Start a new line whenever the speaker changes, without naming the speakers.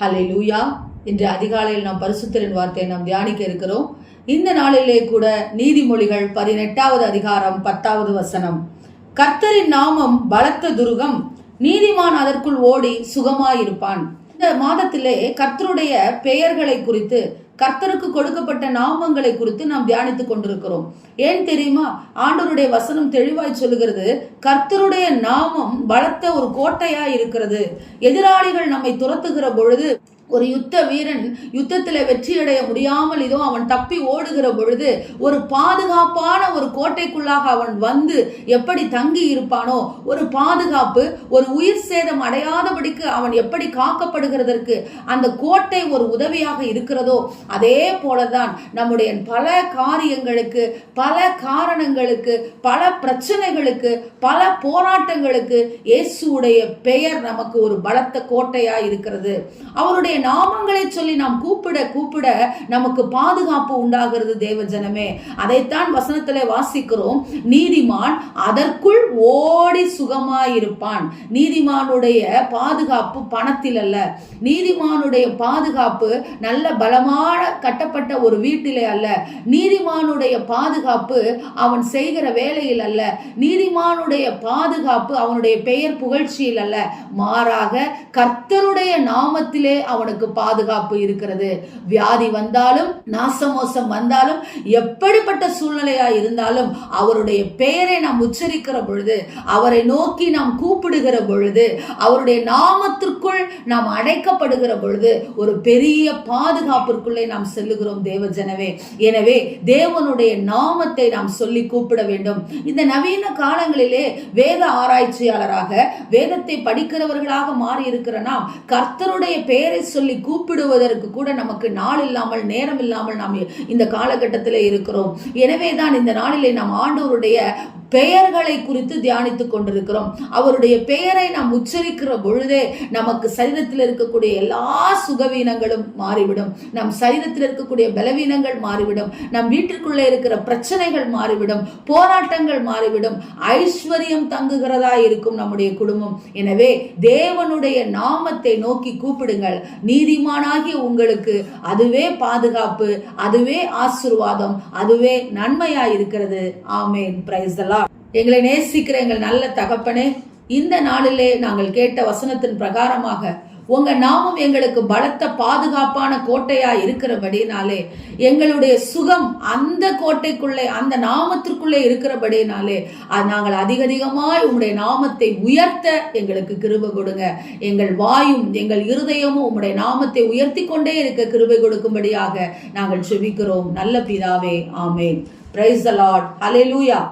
ஹலே லூயா இன்று அதிகாலையில் நாம் பரிசுத்தரின் வார்த்தையை நாம் தியானிக்க இருக்கிறோம். இந்த நாளிலே கூட நீதிமொழிகள் பதினெட்டாவது அதிகாரம் பத்தாவது வசனம். கர்த்தரின் நாமம் பலத்த துருகம் நீதிமான் அதற்குள் ஓடி சுகமாயிருப்பான். இந்த மாதத்திலே கர்த்தருடைய பெயர்களை குறித்து கர்த்தருக்கு கொடுக்கப்பட்ட நாமங்களை குறித்து நாம் தியானித்துக் கொண்டிருக்கிறோம். ஏன் தெரியுமா? ஆண்டவருடைய வசனம் தெளிவாய் சொல்லுகிறது கர்த்தருடைய நாமம் பலத்த ஒரு கோட்டையா இருக்கிறது. எதிராளிகள் நம்மை துரத்துகிற பொழுது ஒரு யுத்த வீரன் யுத்தத்தில் வெற்றியடைய முடியாமல் இதோ அவன் தப்பி ஓடுகிற பொழுது ஒரு பாதுகாப்பான ஒரு கோட்டைக்குள்ளாக அவன் வந்து எப்படி தங்கி இருப்பானோ ஒரு பாதுகாப்பு ஒரு உயிர் சேதம் அடையாதபடிக்கு அவன் எப்படி காக்கப்படுகிறதற்கு அந்த கோட்டை ஒரு உதவியாக இருக்கிறதோ அதே போலதான் நம்முடைய பல காரியங்களுக்கு பல காரணங்களுக்கு பல பிரச்சனைகளுக்கு பல போராட்டங்களுக்கு இயேசுடைய பெயர் நமக்கு ஒரு பலத்த கோட்டையா இருக்கிறது. அவருடைய நாமங்களை சொல்லி நாம் கூப்பிட கூப்பிட நமக்கு பாதுகாப்பு உண்டாகிறது தேவ ஜனமே. அதைத்தான் வசனத்திலே வாசிக்கிறோம். நீதிமான் அதற்குள் ஓடி சுகமாயிருப்பான். நீதிமானுடைய பாதுகாப்பு பணத்தில் அல்ல. நீதிமானுடைய பாதுகாப்பு நல்ல பலமான கட்டப்பட்ட ஒரு வீட்டிலே அல்ல. நீதிமானுடைய பாதுகாப்பு அவன் செய்கிற வேலையில் அல்ல. நீதிமானுடைய பாதுகாப்பு அவனுடைய பெயர் புகழ்ச்சியில் அல்ல. மாறாக கர்த்தருடைய நாமத்திலே அவன் அவனுக்கு பாதுகாப்பு இருக்கிறது. வியாதி வந்தாலும் நாசமோசம் வந்தாலும் எப்படிப்பட்ட சூழ்நிலையா இருந்தாலும் அவருடைய பெயரை நாம் உச்சரிக்கிற பொழுது அவரை நோக்கி நாம் கூப்பிடுகிற பொழுது அவருடைய நாமத்திற்குள் நாம் அடைக்கப்படுகிற பொழுது ஒரு பெரிய பாதுகாப்பிற்குள்ளே நாம் செல்லுகிறோம் தேவ ஜனவே எனவே தேவனுடைய நாமத்தை நாம் சொல்லி கூப்பிட வேண்டும். இந்த நவீன காலங்களிலே வேத ஆராய்ச்சியாளராக வேதத்தை படிக்கிறவர்களாக மாறி இருக்கிற நாம் கர்த்தருடைய பெயரை சொல்லி கூப்பிடுவதற்கு கூட நமக்கு நாள் இல்லாமல் நேரம் இல்லாமல் நாம் இந்த காலகட்டத்தில் இருக்கிறோம். எனவே தான் இந்த நாளிலே நாம் ஆண்டவருடைய பெயர்களை குறித்து தியானித்துக் கொண்டிருக்கிறோம். அவருடைய பெயரை நாம் உச்சரிக்கிற பொழுதே நமக்கு சரீரத்தில் இருக்கக்கூடிய எல்லா சுகவீனங்களும் மாறிவிடும். நம் சரீரத்தில் இருக்கக்கூடிய பலவீனங்கள் மாறிவிடும். நம் வீட்டிற்குள்ளே இருக்கிற பிரச்சனைகள் மாறிவிடும். போராட்டங்கள் மாறிவிடும். ஐஸ்வர்யம் தங்குகிறதா இருக்கும் நம்முடைய குடும்பம். எனவே தேவனுடைய நாமத்தை நோக்கி கூப்பிடுங்கள். நீதிமானாகிய உங்களுக்கு அதுவே பாதுகாப்பு அதுவே ஆசிர்வாதம் அதுவே நன்மையா இருக்கிறது ஆமேன் பிரைஸ் எங்களை நேசிக்கிற எங்கள் நல்ல தகப்பனே இந்த நாளிலே நாங்கள் கேட்ட வசனத்தின் பிரகாரமாக உங்க நாமம் எங்களுக்கு பலத்த பாதுகாப்பான கோட்டையா இருக்கிறபடினாலே எங்களுடைய சுகம் அந்த கோட்டைக்குள்ளே அந்த நாமத்திற்குள்ளே இருக்கிறபடினாலே அது நாங்கள் அதிக அதிகமாய் உங்களுடைய நாமத்தை உயர்த்த எங்களுக்கு கிருபை கொடுங்க. எங்கள் வாயும் எங்கள் இருதயமும் உங்களுடைய நாமத்தை உயர்த்தி கொண்டே இருக்க கிருபை கொடுக்கும்படியாக நாங்கள் செபிக்கிறோம். நல்ல பிதாவே ஆமேன். பிரைஸ் அலாட் லார்ட் லூயா